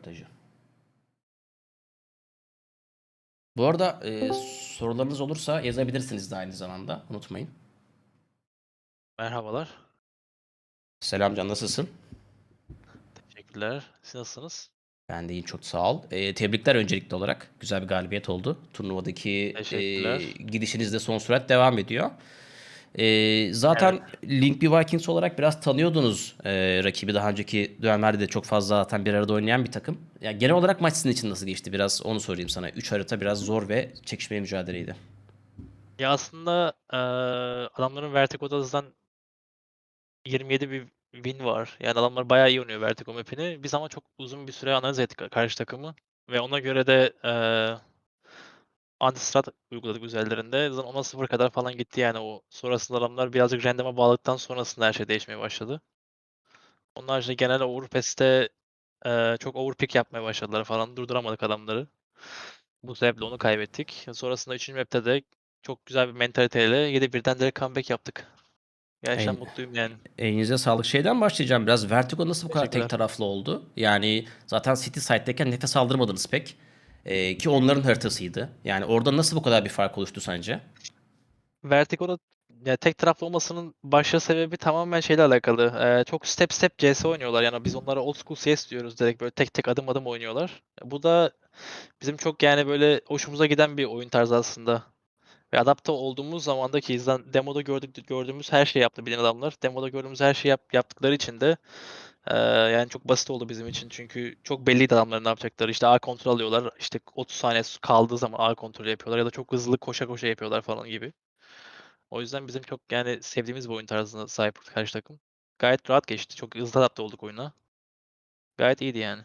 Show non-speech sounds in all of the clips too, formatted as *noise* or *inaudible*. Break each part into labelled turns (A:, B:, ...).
A: röportajı. Bu arada e, sorularınız olursa yazabilirsiniz de aynı zamanda. Unutmayın.
B: Merhabalar.
A: Selam Can nasılsın?
B: Teşekkürler. Siz nasılsınız?
A: Ben de iyiyim çok sağ ol. E, tebrikler öncelikli olarak. Güzel bir galibiyet oldu. Turnuvadaki e, gidişiniz de son sürat devam ediyor. E, zaten Linkby Vikings olarak biraz tanıyordunuz e, rakibi. Daha önceki dönemlerde de çok fazla zaten bir arada oynayan bir takım. Ya, genel olarak maç sizin için nasıl geçti? Biraz onu sorayım sana. 3 harita biraz zor ve çekişmeli mücadeleydi.
B: Ya aslında eee, adamların Vertigo'da hızdan 27 bir win var. Yani adamlar bayağı iyi oynuyor Vertigo map'ini. Biz ama çok uzun bir süre analiz ettik karşı takımı. Ve ona göre de eee anti-strat uyguladık üzerlerinde. Zaten 10'a 0 kadar falan gitti yani o sonrasında adamlar birazcık random'a bağladıktan sonrasında her şey değişmeye başladı. Onun haricinde genel overpass'te eee çok overpick yapmaya başladılar falan. Durduramadık adamları. Bu sebeple onu kaybettik. Sonrasında 3. map'te de çok güzel bir mentaliteyle 7-1'den direkt comeback yaptık. Gerçekten
A: En-
B: mutluyum yani.
A: Elinize sağlık. Şeyden başlayacağım biraz. Vertigo nasıl bu kadar tek taraflı oldu? Yani zaten City Side'deyken nefes aldırmadınız pek. Ee, ki onların haritasıydı. Yani orada nasıl bu kadar bir fark oluştu sence?
B: Vertigo'da ya tek taraflı olmasının başlı sebebi tamamen şeyle alakalı. Eee, çok step step CS oynuyorlar. Yani biz onlara old school CS diyoruz direkt böyle tek tek adım adım oynuyorlar. Bu da bizim çok yani böyle hoşumuza giden bir oyun tarzı aslında. Ve adapte olduğumuz zaman da ki izlen demoda gördük gördüğümüz her şeyi yaptı bilen adamlar. Demoda gördüğümüz her şeyi yap, yaptıkları için de eee, yani çok basit oldu bizim için. Çünkü çok belliydi adamların ne yapacakları. İşte A kontrol alıyorlar. İşte 30 saniye kaldığı zaman A kontrol yapıyorlar ya da çok hızlı koşa koşa yapıyorlar falan gibi. O yüzden bizim çok yani sevdiğimiz bir oyun tarzına sahip karşı takım. Gayet rahat geçti. Çok hızlı adapte olduk oyuna. Gayet iyiydi yani.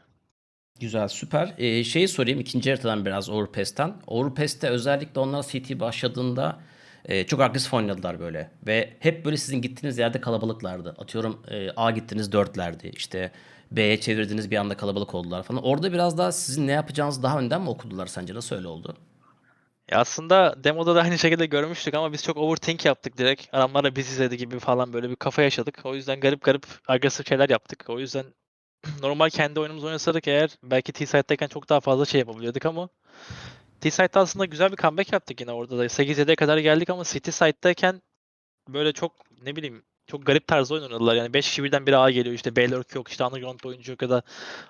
A: Güzel, süper. Ee, şeyi sorayım ikinci haritadan biraz Overpass'ten. Overpass'te özellikle onlar CT başladığında e, çok agresif oynadılar böyle. Ve hep böyle sizin gittiğiniz yerde kalabalıklardı. Atıyorum e, A gittiniz dörtlerdi. İşte B'ye çevirdiniz bir anda kalabalık oldular falan. Orada biraz daha sizin ne yapacağınızı daha önden mi okudular sence? Nasıl öyle oldu?
B: Ya aslında demoda da aynı şekilde görmüştük ama biz çok overthink yaptık direkt. Adamlar da biz izledi gibi falan böyle bir kafa yaşadık. O yüzden garip garip agresif şeyler yaptık. O yüzden *clears throat* normal kendi oyunumuzu oynasaydık eğer belki T-Side'dayken çok daha fazla şey yapabilirdik ama T-Side'da aslında güzel bir comeback yaptık yine orada da. 8-7'ye kadar geldik ama City Side'dayken böyle çok ne bileyim çok garip tarzda oynadılar. Yani 5 kişi birden bir A geliyor işte B lurk yok işte underground oyuncu yok ya da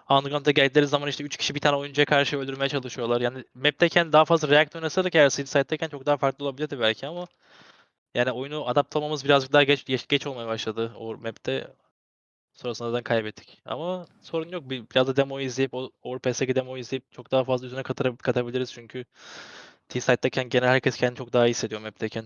B: underground'a geldikleri zaman işte 3 kişi bir tane oyuncuya karşı öldürmeye çalışıyorlar. Yani map'teyken daha fazla react oynasaydık eğer City Side'dayken çok daha farklı olabilirdi belki ama yani oyunu adapte olmamız birazcık daha geç, geç, geç olmaya başladı o map'te. Sonrasında zaten kaybettik. Ama sorun yok. Bir, biraz da demoyu izleyip, o Overpass'teki demoyu izleyip çok daha fazla üzerine katar, katabiliriz çünkü T-Side'dayken genel herkes kendini çok daha iyi hissediyor map'teyken.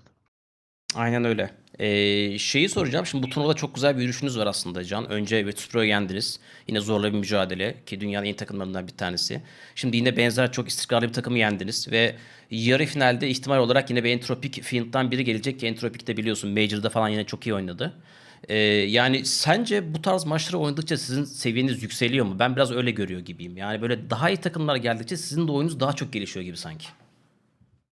A: Aynen öyle. Ee, şeyi soracağım. Şimdi bu turnuvada çok güzel bir yürüyüşünüz var aslında Can. Önce Virtus.pro'yu yendiniz. Yine zorlu bir mücadele ki dünyanın en iyi takımlarından bir tanesi. Şimdi yine benzer çok istikrarlı bir takımı yendiniz ve yarı finalde ihtimal olarak yine bir Entropik Field'dan biri gelecek ki Entropik de biliyorsun Major'da falan yine çok iyi oynadı. Ee, yani sence bu tarz maçları oynadıkça sizin seviyeniz yükseliyor mu? Ben biraz öyle görüyor gibiyim. Yani böyle daha iyi takımlar geldikçe sizin de oyununuz daha çok gelişiyor gibi sanki.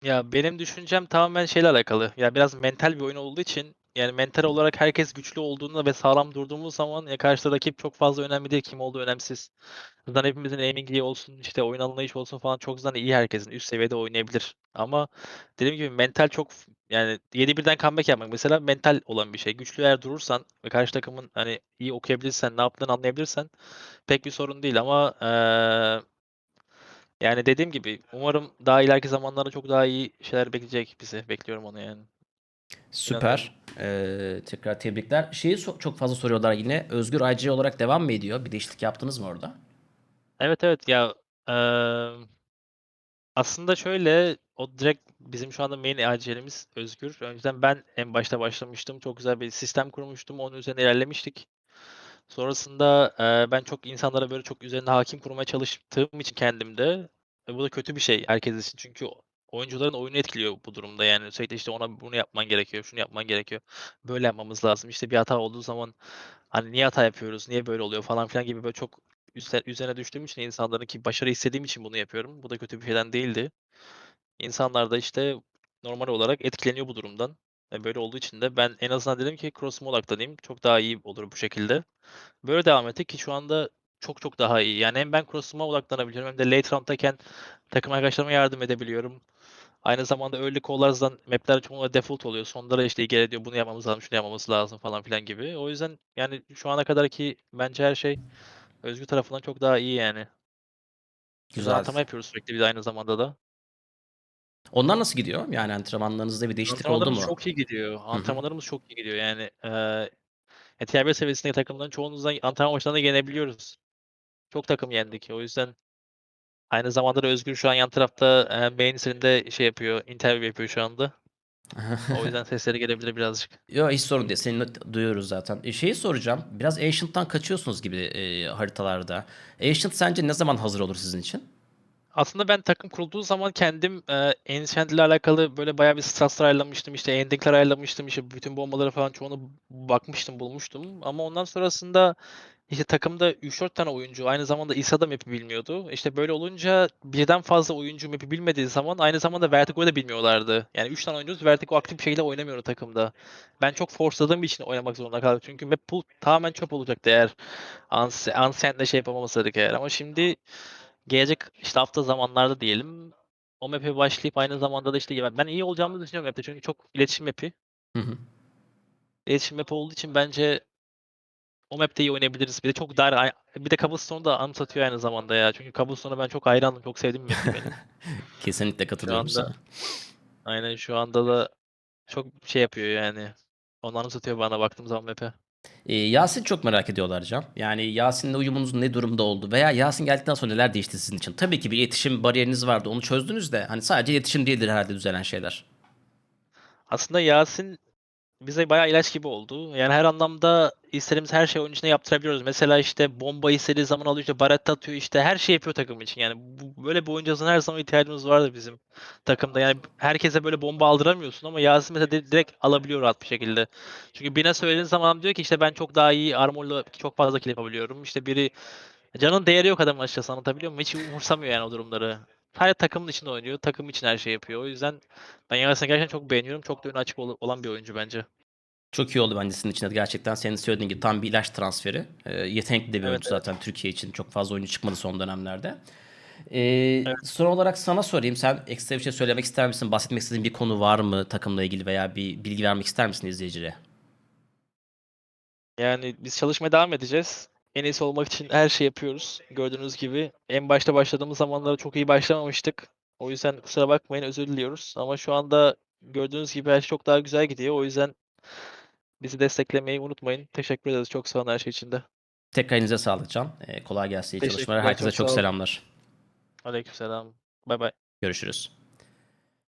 B: Ya benim düşüncem tamamen şeyle alakalı. Ya biraz mental bir oyun olduğu için yani mental olarak herkes güçlü olduğunda ve sağlam durduğumuz zaman ya karşı rakip çok fazla önemli değil. Kim olduğu önemsiz. Zaten hepimizin aiming iyi olsun, işte oyun anlayışı olsun falan çok zaten iyi herkesin. Üst seviyede oynayabilir. Ama dediğim gibi mental çok yani 7-1'den comeback yapmak mesela mental olan bir şey. Güçlü eğer durursan ve karşı takımın hani iyi okuyabilirsen, ne yaptığını anlayabilirsen pek bir sorun değil ama eee, yani dediğim gibi umarım daha ileriki zamanlarda çok daha iyi şeyler bekleyecek bizi. Bekliyorum onu yani.
A: Süper. Ee, tekrar tebrikler. Şeyi so- çok fazla soruyorlar yine. Özgür IC olarak devam mı ediyor? Bir değişiklik yaptınız mı orada?
B: Evet evet ya eee, aslında şöyle o direkt bizim şu anda main ACL'imiz Özgür. Önceden ben en başta başlamıştım. Çok güzel bir sistem kurmuştum. Onun üzerine ilerlemiştik. Sonrasında eee, ben çok insanlara böyle çok üzerine hakim kurmaya çalıştığım için kendimde e, bu da kötü bir şey herkes için. Çünkü oyuncuların oyunu etkiliyor bu durumda. Yani sürekli işte ona bunu yapman gerekiyor, şunu yapman gerekiyor. Böyle yapmamız lazım. İşte bir hata olduğu zaman Hani niye hata yapıyoruz, niye böyle oluyor falan filan gibi böyle çok üzerine düştüğüm için insanların ki başarı istediğim için bunu yapıyorum. Bu da kötü bir şeyden değildi. İnsanlar da işte normal olarak etkileniyor bu durumdan. E, böyle olduğu için de ben en azından dedim ki cross'umu odaklanayım. Çok daha iyi olur bu şekilde. Böyle devam ettik ki şu anda çok çok daha iyi. Yani hem ben cross'uma odaklanabiliyorum hem de late round'dayken takım arkadaşlarıma yardım edebiliyorum. Aynı zamanda early call'lardan map'ler çoğunlukla default oluyor. Sonlara işte ilgili ediyor. Bunu yapmamız lazım, şunu yapmamız lazım falan filan gibi. O yüzden yani şu ana kadarki bence her şey Özgür tarafından çok daha iyi yani. Biz
A: Güzel.
B: antrenman yapıyoruz sürekli bir de aynı zamanda da.
A: Onlar nasıl gidiyor? Yani antrenmanlarınızda bir değişiklik oldu
B: Antrenmanlarımız
A: mu?
B: çok iyi gidiyor. Antrenmanlarımız çok iyi gidiyor. Yani eee ya TR1 seviyesindeki takımların çoğunuzdan antrenman maçlarında yenebiliyoruz. Çok takım yendik. O yüzden aynı zamanda da Özgür şu an yan tarafta eee main serinde şey yapıyor, interview yapıyor şu anda. O *laughs* yüzden sesleri gelebilir birazcık.
A: Yo hiç sorun değil. Seni duyuyoruz zaten. E, şeyi soracağım. Biraz Ancient'tan kaçıyorsunuz gibi e, haritalarda. Ancient sence ne zaman hazır olur sizin için?
B: Aslında ben takım kurulduğu zaman kendim eee Ancient ile alakalı böyle bayağı bir strateji ayarlamıştım. İşte ending'ler ayarlamıştım. İşte bütün bombaları falan çoğunu bakmıştım, bulmuştum. Ama ondan sonrasında işte takımda 3-4 tane oyuncu aynı zamanda İsa da map'i bilmiyordu. İşte böyle olunca birden fazla oyuncu map'i bilmediği zaman aynı zamanda Vertigo'yu da bilmiyorlardı. Yani 3 tane oyuncumuz Vertigo aktif bir şekilde oynamıyor takımda. Ben çok forceladığım için oynamak zorunda kaldım. Çünkü map pool tamamen çöp olacaktı eğer Ancient'le şey yapamamasaydık eğer. Ama şimdi gelecek işte hafta zamanlarda diyelim o map'e başlayıp aynı zamanda da işte ben iyi olacağımı düşünüyorum map'te çünkü çok iletişim map'i.
A: Hı hı.
B: İletişim map olduğu için bence o map'te iyi oynayabiliriz. Bir de çok dar. Bir de Cobblestone'u da anımsatıyor aynı zamanda ya. Çünkü Cobblestone'a ben çok hayranım. Çok sevdiğim bir map'i benim. *laughs*
A: Kesinlikle katılıyorum
B: anda-
A: sana.
B: Aynen şu anda da çok şey yapıyor yani. Onu anımsatıyor bana baktığım zaman map'e.
A: E, Yasin çok merak ediyorlar Can. Yani Yasin'le uyumunuz ne durumda oldu? Veya Yasin geldikten sonra neler değişti sizin için? Tabii ki bir iletişim bariyeriniz vardı. Onu çözdünüz de. Hani sadece iletişim değildir herhalde düzelen şeyler.
B: Aslında Yasin bize bayağı ilaç gibi oldu. Yani her anlamda istediğimiz her şeyi oyun içinde yaptırabiliyoruz. Mesela işte bomba istediği zaman alıyor, işte baretta atıyor, işte her şeyi yapıyor takım için. Yani bu, böyle bir oyuncunun her zaman ihtiyacımız vardı bizim takımda. Yani herkese böyle bomba aldıramıyorsun ama Yasin mesela di- direkt alabiliyor rahat bir şekilde. Çünkü birine söylediğin zaman diyor ki işte ben çok daha iyi armorla çok fazla kill yapabiliyorum. İşte biri canın değeri yok adamın açıkçası anlatabiliyor muyum? Hiç umursamıyor yani o durumları. Sadece takımın içinde oynuyor. Takım için her şey yapıyor. O yüzden ben Yasin'i gerçekten çok beğeniyorum. Çok da önü açık ol- olan bir oyuncu bence.
A: Çok iyi oldu bence sizin için de gerçekten senin söylediğin gibi tam bir ilaç transferi. E, yetenekli de bir
B: Evet,
A: oyuncu
B: evet.
A: zaten Türkiye için. Çok fazla oyuncu çıkmadı son dönemlerde. E, Son olarak sana sorayım. Sen ekstra bir şey söylemek ister misin? Bahsetmek istediğin bir konu var mı takımla ilgili veya bir bilgi vermek ister misin izleyicilere?
B: Yani biz çalışmaya devam edeceğiz. En iyisi olmak için her şey yapıyoruz. Gördüğünüz gibi en başta başladığımız zamanlarda çok iyi başlamamıştık. O yüzden kusura bakmayın özür diliyoruz. Ama şu anda gördüğünüz gibi her şey çok daha güzel gidiyor. O yüzden bizi desteklemeyi unutmayın. Teşekkür ederiz çok sağ olun her şey için de.
A: Tekrar elinize sağlık Can. E, kolay gelsin iyi çalışmalar. Herkese
B: çok
A: çok selamlar.
B: Aleykümselam. Bay bay.
A: Görüşürüz.